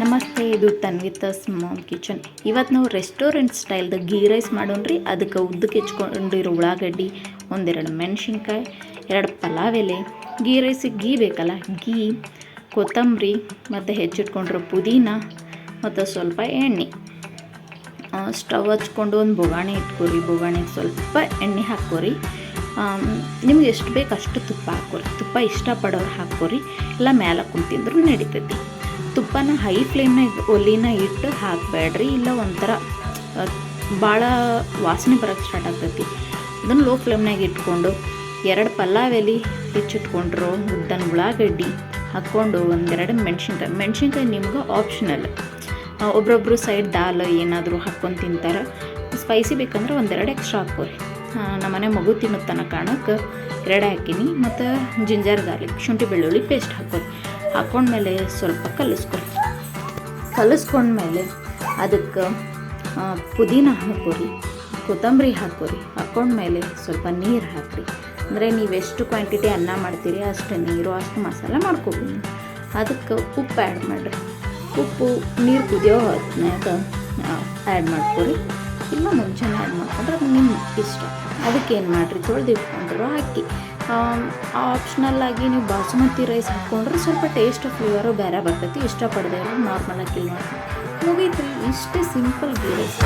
ನಮಸ್ತೆ, ಇದು ತನ್ವಿತಾಸ್ ma'am kitchen. ಇವತ್ತು ನಾವು ರೆಸ್ಟೋರೆಂಟ್ ಸ್ಟೈಲ್ದ ಗೀ ರೈಸ್ ಮಾಡೋಣ್ರಿ. ಅದಕ್ಕೆ ಉದ್ದಕ್ಕೆ ಹೆಚ್ಕೊಂಡಿರೋ ಉಳ್ಳಾಗಡ್ಡಿ, ಒಂದೆರಡು ಮೆಣಸಿನ್ಕಾಯಿ, ಎರಡು ಪಲಾವ್ ಎಲೆ. ಗೀ ರೈಸಿಗೆ ಗೀ ಬೇಕಲ್ಲ? ಗೀ ಕೊತ್ತಂಬರಿ, ಮತ್ತು ಹೆಚ್ಚಿಟ್ಕೊಂಡಿರೋ ಪುದೀನ, ಮತ್ತು ಸ್ವಲ್ಪ ಎಣ್ಣೆ. ಸ್ಟವ್ ಹಚ್ಕೊಂಡು ಒಂದು ಬೊಗಾಣಿ ಇಟ್ಕೊರಿ. ಬೊಗಾಣಿಗೆ ಸ್ವಲ್ಪ ಎಣ್ಣೆ ಹಾಕೋರಿ ನಿಮ್ಗೆ ಎಷ್ಟು ಬೇಕು ಅಷ್ಟು ತುಪ್ಪ ಹಾಕೋರಿ ತುಪ್ಪ ಇಷ್ಟಪಡೋರು ಹಾಕೋರಿ ಇಲ್ಲ, ಮ್ಯಾಲೆ ಕುಂತಿದ್ರು ನಡೀತೈತಿ. ತುಪ್ಪನ ಹೈ ಫ್ಲೇಮ್ನಾಗ ಒಲಿನ ಇಟ್ಟು ಹಾಕಬೇಡ್ರಿ. ಇಲ್ಲ ಒಂಥರ ಭಾಳ ವಾಸನೆ ಬರೋಕ್ಕೆ ಸ್ಟಾರ್ಟ್ ಆಗ್ತೈತಿ. ಅದನ್ನು ಲೋ ಫ್ಲೇಮ್ನಾಗ ಇಟ್ಕೊಂಡು ಎರಡು ಪಲಾವ್ ಎಲೆ ಹೆಚ್ಚಿಟ್ಕೊಂಡ್ರು ಉದ್ದನ ಉಳ್ಳಾಗಡ್ಡಿ ಹಾಕ್ಕೊಂಡು ಒಂದೆರಡು ಮೆಣಸಿನ್ಕಾಯಿ ಮೆಣಸಿನ್ಕಾಯಿ ನಿಮ್ಗೆ ಆಪ್ಷನಲ್ ಒಬ್ರೊಬ್ರು ಸೈಡ್ ದಾಲ್ ಏನಾದರೂ ಹಾಕ್ಕೊಂಡು ತಿಂತಾರೆ. ಸ್ಪೈಸಿ ಬೇಕಂದ್ರೆ ಒಂದೆರಡು ಎಕ್ಸ್ಟ್ರಾ ಹಾಕ್ಕೋರಿ ನಮ್ಮನೆ ಮಗು ತಿನ್ನೋ ತನಕ ಕಾಣಕ್ಕೆ ಎರಡು ಹಾಕೀನಿ. ಮತ್ತು ಜಿಂಜರ್ ಗಾರ್ಲಿಕ್ ಶುಂಠಿ ಬೆಳ್ಳುಳ್ಳಿ ಪೇಸ್ಟ್ ಹಾಕೋರಿ ಹಾಕ್ಕೊಂಡ್ಮೇಲೆ ಸ್ವಲ್ಪ ಕಲಿಸ್ಕೊರಿ ಕಲಿಸ್ಕೊಂಡ್ಮೇಲೆ ಅದಕ್ಕೆ ಪುದೀನ ಹಾಕೋರಿ, ಕೊತ್ತಂಬರಿ ಹಾಕೋರಿ, ಹಾಕೊಂಡ್ಮೇಲೆ ಸ್ವಲ್ಪ ನೀರು ಹಾಕ್ರಿ. ಅಂದರೆ ನೀವು ಎಷ್ಟು ಕ್ವಾಂಟಿಟಿ ಅನ್ನ ಮಾಡ್ತೀರಿ, ಅಷ್ಟು ನೀರು, ಅಷ್ಟು ಮಸಾಲ ಮಾಡ್ಕೊಬೋದು. ಅದಕ್ಕೆ ಉಪ್ಪು ಆ್ಯಡ್ ಮಾಡಿರಿ. ಉಪ್ಪು ನೀರು ಕುದಿಯೋ ಹೊತ್ತಿನಾಗ ಆ್ಯಡ್ ಮಾಡ್ಕೊರಿ. ಇಲ್ಲ ಮುಂಚೆನೇ ಆ್ಯಡ್ ಮಾಡ್ಕೊಂಡ್ರೆ ಅದು ನಿಮ್ಮ ಇಷ್ಟ. ಅದಕ್ಕೆ ಏನು ಮಾಡಿರಿ ತೊಳೆದು ಇಟ್ಕೊಂಡ್ರು, ಹಾಕಿ. ಆಪ್ಷನಲ್ ಆಗಿ ನೀವು ಬಾಸುಮತಿ ರೈಸ್ ಹಾಕ್ಕೊಂಡ್ರೆ ಸ್ವಲ್ಪ ಟೇಸ್ಟ್ ಫ್ಲೇವರು ಬೇರೆ ಬರ್ತೈತಿ, ಇಷ್ಟಪಡದೆ ನಾರ್ಮಲ್ ಆಗಿ ಕಿಲ್ ಮಾಡಿ ಮುಗೀತು ಇಷ್ಟೇ ಸಿಂಪಲ್ ಗೀ ರೈಸ್